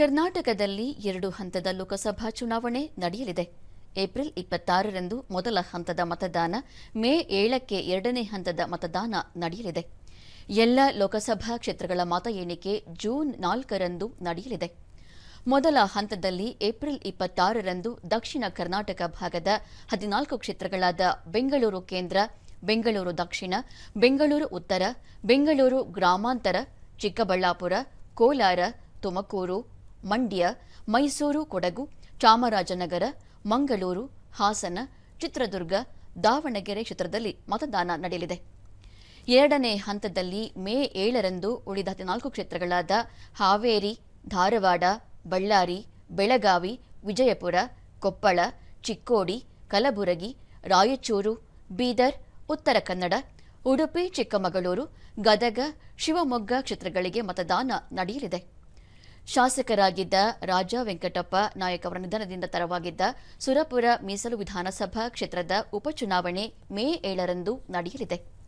ಕರ್ನಾಟಕದಲ್ಲಿ ಎರಡು ಹಂತದ ಲೋಕಸಭಾ ಚುನಾವಣೆ ನಡೆಯಲಿದೆ. ಏಪ್ರಿಲ್ ಇಪ್ಪತ್ತಾರರಂದು ಮೊದಲ ಹಂತದ ಮತದಾನ, ಮೇ ಏಳಕ್ಕೆ ಎರಡನೇ ಹಂತದ ಮತದಾನ ನಡೆಯಲಿದೆ. ಎಲ್ಲ ಲೋಕಸಭಾ ಕ್ಷೇತ್ರಗಳ ಮತ ಎಣಿಕೆ ಜೂನ್ ನಾಲ್ಕರಂದು ನಡೆಯಲಿದೆ. ಮೊದಲ ಹಂತದಲ್ಲಿ ಏಪ್ರಿಲ್ ಇಪ್ಪತ್ತಾರರಂದು ದಕ್ಷಿಣ ಕರ್ನಾಟಕ ಭಾಗದ ಹದಿನಾಲ್ಕು ಕ್ಷೇತ್ರಗಳಾದ ಬೆಂಗಳೂರು ಕೇಂದ್ರ, ಬೆಂಗಳೂರು ದಕ್ಷಿಣ, ಬೆಂಗಳೂರು ಉತ್ತರ, ಬೆಂಗಳೂರು ಗ್ರಾಮಾಂತರ, ಚಿಕ್ಕಬಳ್ಳಾಪುರ, ಕೋಲಾರ, ತುಮಕೂರು ಮಂಡ್ಯ, ಮೈಸೂರು, ಕೊಡಗು, ಚಾಮರಾಜನಗರ, ಮಂಗಳೂರು, ಹಾಸನ, ಚಿತ್ರದುರ್ಗ, ದಾವಣಗೆರೆ ಕ್ಷೇತ್ರದಲ್ಲಿ ಮತದಾನ ನಡೆಯಲಿದೆ. ಎರಡನೇ ಹಂತದಲ್ಲಿ ಮೇ ಏಳರಂದು ಉಳಿದ ಹದಿನಾಲ್ಕು ಕ್ಷೇತ್ರಗಳಾದ ಹಾವೇರಿ, ಧಾರವಾಡ, ಬಳ್ಳಾರಿ, ಬೆಳಗಾವಿ, ವಿಜಯಪುರ, ಕೊಪ್ಪಳ, ಚಿಕ್ಕೋಡಿ, ಕಲಬುರಗಿ, ರಾಯಚೂರು, ಬೀದರ್, ಉತ್ತರ ಕನ್ನಡ, ಉಡುಪಿ, ಚಿಕ್ಕಮಗಳೂರು, ಗದಗ, ಶಿವಮೊಗ್ಗ ಕ್ಷೇತ್ರಗಳಿಗೆ ಮತದಾನ ನಡೆಯಲಿದೆ. ಶಾಸಕರಾಗಿದ್ದ ರಾಜ ವೆಂಕಟಪ್ಪ ನಾಯಕ್ ಅವರ ನಿಧನದಿಂದ ತರವಾಗಿದ್ದ ಸುರಪುರ ಮೀಸಲು ವಿಧಾನಸಭಾ ಕ್ಷೇತ್ರದ ಉಪಚುನಾವಣೆ ಮೇ ಏಳರಂದು ನಡೆಯಲಿದೆ.